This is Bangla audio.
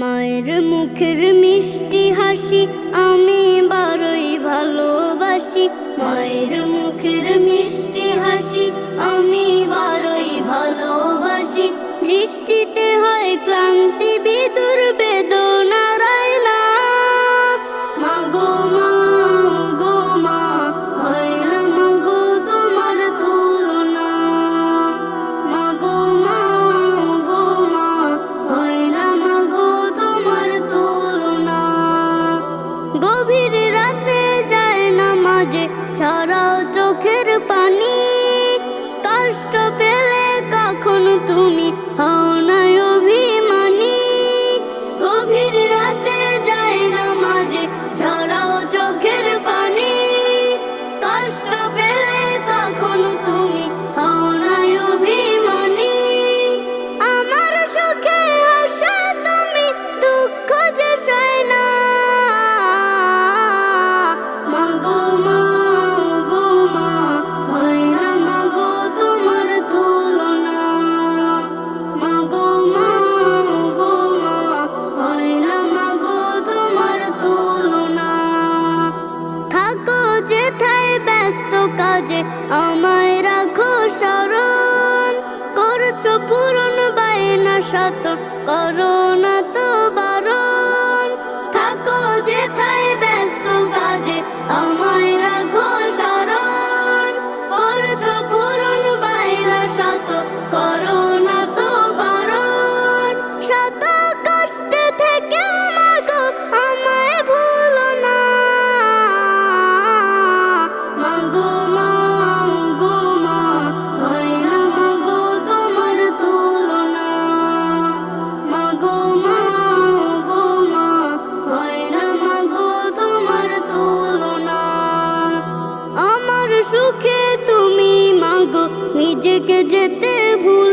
মায়ের মুখের মিষ্টি হাসি, আমি বারই ভালোবাসি। মায়ের মুখের মিষ্টি হাসি, আমি বারই ভালোবাসি। বিদ যে ছাড়াও চোখের পানি কষ্ট পেলে কখনো তুমি হন করো। के जेते भूल